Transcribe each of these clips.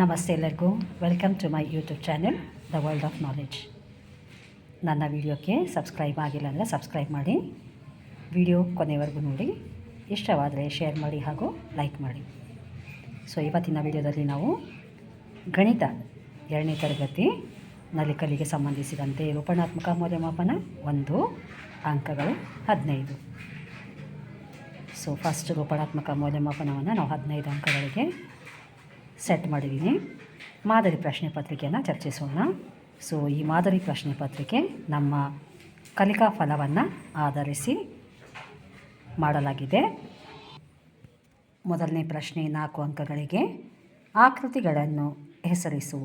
ನಮಸ್ತೆ ಎಲ್ಲರಿಗೂ. Welcome to my YouTube channel the world of knowledge ನನ್ನ ವಿಡಿಯೋಕ್ಕೆ ಸಬ್ಸ್ಕ್ರೈಬ್ ಆಗಿಲ್ಲ ಅಂದರೆ ಸಬ್ಸ್ಕ್ರೈಬ್ ಮಾಡಿ. ವಿಡಿಯೋ ಕೊನೆವರೆಗೂ ನೋಡಿ. ಇಷ್ಟವಾದರೆ ಶೇರ್ ಮಾಡಿ ಹಾಗೂ ಲೈಕ್ ಮಾಡಿ. ಸೊ ಇವತ್ತಿನ ವಿಡಿಯೋದಲ್ಲಿ ನಾವು ಗಣಿತ ಎರಡನೇ ತರಗತಿ ನಲ್ಲಿ ಕಲಿಗೆ ಸಂಬಂಧಿಸಿದಂತೆ ರೂಪಣಾತ್ಮಕ ಮೌಲ್ಯಮಾಪನ ಒಂದು, ಅಂಕಗಳು ಹದಿನೈದು. ಸೊ ಫಸ್ಟ್ ರೂಪಣಾತ್ಮಕ ಮೌಲ್ಯಮಾಪನವನ್ನು ನಾವು ಹದಿನೈದು ಅಂಕಗಳಿಗೆ ಸೆಟ್ ಮಾಡಿದ್ದೀನಿ. ಮಾದರಿ ಪ್ರಶ್ನೆ ಪತ್ರಿಕೆಯನ್ನು ಚರ್ಚಿಸೋಣ. ಸೊ ಈ ಮಾದರಿ ಪ್ರಶ್ನೆ ಪತ್ರಿಕೆ ನಮ್ಮ ಕಲಿಕಾ ಫಲವನ್ನು ಆಧರಿಸಿ ಮಾಡಲಾಗಿದೆ. ಮೊದಲನೇ ಪ್ರಶ್ನೆ, ನಾಲ್ಕು ಅಂಕಗಳಿಗೆ ಆಕೃತಿಗಳನ್ನು ಹೆಸರಿಸು.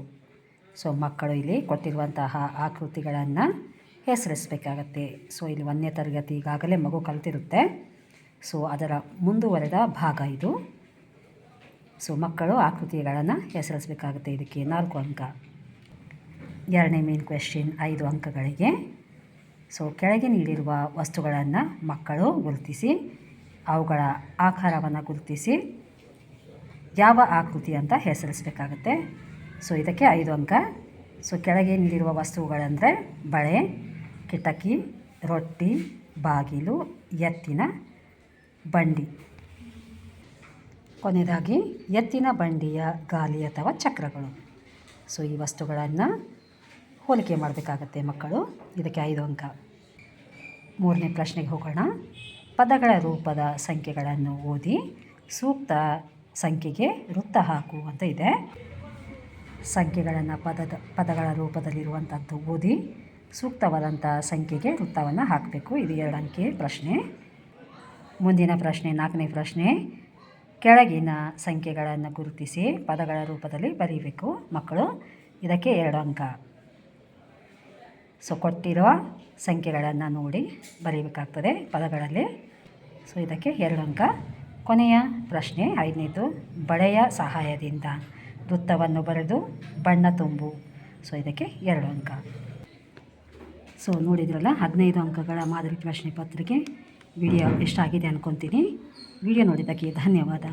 ಸೊ ಮಕ್ಕಳು ಇಲ್ಲಿ ಕೊಟ್ಟಿರುವಂತಹ ಆಕೃತಿಗಳನ್ನು ಹೆಸರಿಸಬೇಕಾಗತ್ತೆ. ಸೊ ಇಲ್ಲಿ ಒಂದನೇ ತರಗತಿ ಈಗಾಗಲೇ ಮಗು ಕಲಿತಿರುತ್ತೆ. ಸೊ ಅದರ ಮುಂದುವರೆದ ಭಾಗ ಇದು. ಸೊ ಮಕ್ಕಳು ಆಕೃತಿಗಳನ್ನು ಹೆಸರಿಸಬೇಕಾಗುತ್ತೆ ಇದಕ್ಕೆ ನಾಲ್ಕು ಅಂಕ. ಎರಡನೇ ಮೇನ್ ಕ್ವೆಶ್ಚನ್ ಐದು ಅಂಕಗಳಿಗೆ. ಸೊ ಕೆಳಗೆ ನೀಡಿರುವ ವಸ್ತುಗಳನ್ನು ಮಕ್ಕಳು ಗುರುತಿಸಿ, ಅವುಗಳ ಆಕಾರವನ್ನು ಗುರುತಿಸಿ, ಯಾವ ಆಕೃತಿ ಅಂತ ಹೆಸರಿಸಬೇಕಾಗುತ್ತೆ. ಸೊ ಇದಕ್ಕೆ ಐದು ಅಂಕ. ಸೊ ಕೆಳಗೆ ನೀಡಿರುವ ವಸ್ತುಗಳಂದರೆ ಬಳೆ, ಕಿಟಕಿ, ರೊಟ್ಟಿ, ಬಾಗಿಲು, ಎತ್ತಿನ, ಬಂಡಿ. ಕೊನೆಯದಾಗಿ ಎತ್ತಿನ ಬಂಡಿಯ ಗಾಲಿ ಅಥವಾ ಚಕ್ರಗಳು. ಸೊ ಈ ವಸ್ತುಗಳನ್ನು ಹೋಲಿಕೆ ಮಾಡಬೇಕಾಗತ್ತೆ ಮಕ್ಕಳು. ಇದಕ್ಕೆ ಐದು ಅಂಕ. ಮೂರನೇ ಪ್ರಶ್ನೆಗೆ ಹೋಗೋಣ. ಪದಗಳ ರೂಪದ ಸಂಖ್ಯೆಗಳನ್ನು ಓದಿ ಸೂಕ್ತ ಸಂಖ್ಯೆಗೆ ವೃತ್ತ ಹಾಕು ಅಂತ ಇದೆ. ಸಂಖ್ಯೆಗಳನ್ನು ಪದದ, ಪದಗಳ ರೂಪದಲ್ಲಿರುವಂಥದ್ದು ಓದಿ ಸೂಕ್ತವಾದಂಥ ಸಂಖ್ಯೆಗೆ ವೃತ್ತವನ್ನು ಹಾಕಬೇಕು. ಇದು ಎರಡು ಅಂಕೆ ಪ್ರಶ್ನೆ. ಮುಂದಿನ ಪ್ರಶ್ನೆ, ನಾಲ್ಕನೇ ಪ್ರಶ್ನೆ. ಕೆಳಗಿನ ಸಂಖ್ಯೆಗಳನ್ನು ಗುರುತಿಸಿ ಪದಗಳ ರೂಪದಲ್ಲಿ ಬರೀಬೇಕು. ಮಕ್ಕಳು, ಇದಕ್ಕೆ ಎರಡು ಅಂಕ. ಸೊ ಕೊಟ್ಟಿರುವ ಸಂಖ್ಯೆಗಳನ್ನು ನೋಡಿ ಬರೀಬೇಕಾಗ್ತದೆ ಪದಗಳಲ್ಲಿ. ಸೊ ಇದಕ್ಕೆ ಎರಡು ಅಂಕ. ಕೊನೆಯ ಪ್ರಶ್ನೆ, ಐದನೇದು, ಬಳೆಯ ಸಹಾಯದಿಂದ ವೃತ್ತವನ್ನು ಬರೆದು ಬಣ್ಣ ತುಂಬು. ಸೊ ಇದಕ್ಕೆ ಎರಡು ಅಂಕ. ಸೊ ನೋಡಿದ್ರಲ್ಲ, ಹದಿನೈದು ಅಂಕಗಳ ಮಾದರಿ ಪ್ರಶ್ನೆ ಪತ್ರಿಕೆ. ವಿಡಿಯೋ ಇಷ್ಟ ಆಗಿದೆ ಅಂದ್ಕೊತೀನಿ ವಿಡಿಯೋ ನೋಡಿದ್ದಕ್ಕೆ ಧನ್ಯವಾದ.